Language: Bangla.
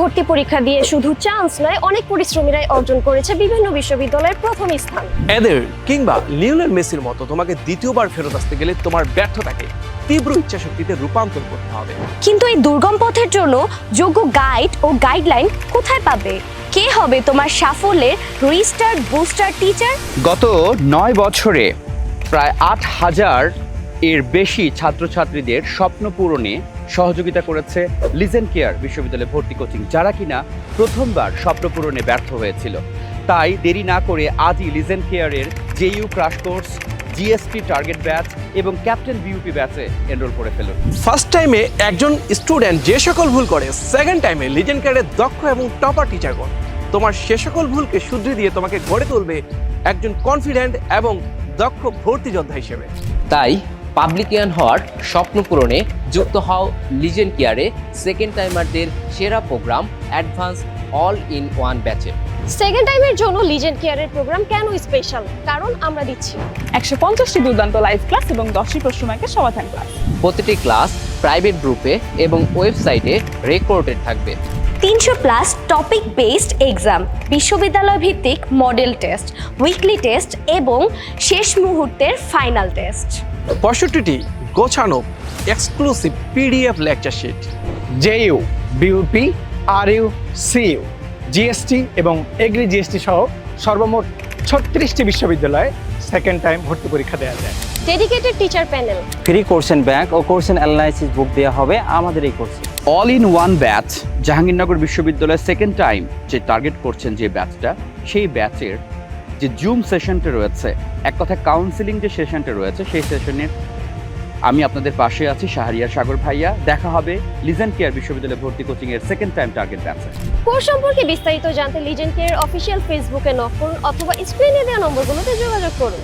ভর্তি পরীক্ষা দিয়ে শুধু চান্স নয় অনেক পরিশ্রমীরাই অর্জন করেছে বিভিন্ন বিশ্ববিদ্যালয়ের প্রথম স্থান। এদের কিংবা লিওনেল মেসির মতো তোমাকে দ্বিতীয়বার ফেরত আসতে গেলে তোমার ব্যর্থতাকে তীব্র ইচ্ছাশক্তিতে রূপান্তর করতে হবে। কিন্তু এই দুর্গম পথের জন্য যোগ্য গাইড ও গাইডলাইন কোথায় পাবে? কে হবে তোমার সাফল্যের রিস্টার বুস্টার টিচার গত নয় বছরে প্রায় আট হাজার এর বেশি ছাত্রছাত্রীদের স্বপ্ন পূরণে সহযোগিতা করেছে লিজেন কেয়ার বিশ্ববিদ্যালয়ে ভর্তি কোচিং। যারা কিনা প্রথমবার স্বপ্ন পূরণে ব্যর্থ হয়েছিল। তাই দেরি না করে আজই লিজেন কেয়ারের JU crash course GST target batch এবং ক্যাপ্টেন বিউপি ব্যাচে এনরোল করে ফেলুন। ফার্স্ট টাইমে একজন স্টুডেন্ট যে সকল ভুল করে সেকেন্ড টাইমে লিজেন্ড ক্যাডের দক্ষ এবং টপার টিচারগণ তোমার সে সকল ভুলকে শুধরে দিয়ে তোমাকে গড়ে তুলবে একজন কনফিডেন্ট এবং দক্ষ ভর্তি যোদ্ধা হিসেবে। তাই পাবলিকিয়ান হওয়ার স্বপ্ন পূরণে যুক্ত হও লিজেন্ড কেয়ারে সেকেন্ড টাইমারদের সেরা programme advance all in one ব্যাচে সেকেন্ড টাইমের জন্য লিজেন্ড কেয়ারের প্রোগ্রাম কেন স্পেশাল কারণ আমরা দিচ্ছি। একশো পঞ্চাশটি দুর্দান্ত লাইভ ক্লাস এবং দশটি প্রশ্ন ব্যাংকের সমাধান ক্লাস প্রতিটি ক্লাস প্রাইভেট গ্রুপে এবং ওয়েবসাইটে রেকর্ডেড থাকবে। তিনশো প্লাস টপিক বেসড এক্সাম বিশ্ববিদ্যালয় ভিত্তিক মডেল টেস্ট উইকলি টেস্ট এবং শেষ মুহূর্তের ফাইনাল টেস্ট পঁয়ষট্টিটি গোছানো exclusive PDF lecture sheet JU BUP আর আরইউ সিইউ জিএসটি এবং এগ্রি জিএসটি সহ সর্বমোট ছত্রিশটি বিশ্ববিদ্যালয়ে সেকেন্ড টাইম ভর্তি পরীক্ষা দেওয়া যায়। Dedicated teacher panel free course and bank O course and analysis book দেওয়া হবে আমাদের এই কোর্সে all in one batch Jahangirnagar বিশ্ববিদ্যালয়ের সেকেন্ড টাইম যে টার্গেট করছেন যে ব্যাচটা সেই ব্যাচের যে জুম সেশনটা রয়েছে, এক কথায় কাউন্সিলিং যে সেশনটা রয়েছে, সেই সেশনের আমি আপনাদের পাশে আছি, শাহরিয়ার সাগর ভাইয়া। দেখা হবে লিজেন কেয়ার বিশ্ববিদ্যালয়ে ভর্তি কোচিং এর সেকেন্ড টাইম টার্গেট ব্যাচে কোর্স সম্পর্কে বিস্তারিত জানতে লিজেন্ড কেয়ার অফিসিয়াল ফেসবুকে নক করুন অথবা স্ক্রিনে দেওয়া নম্বরগুলোতে যোগাযোগ করুন।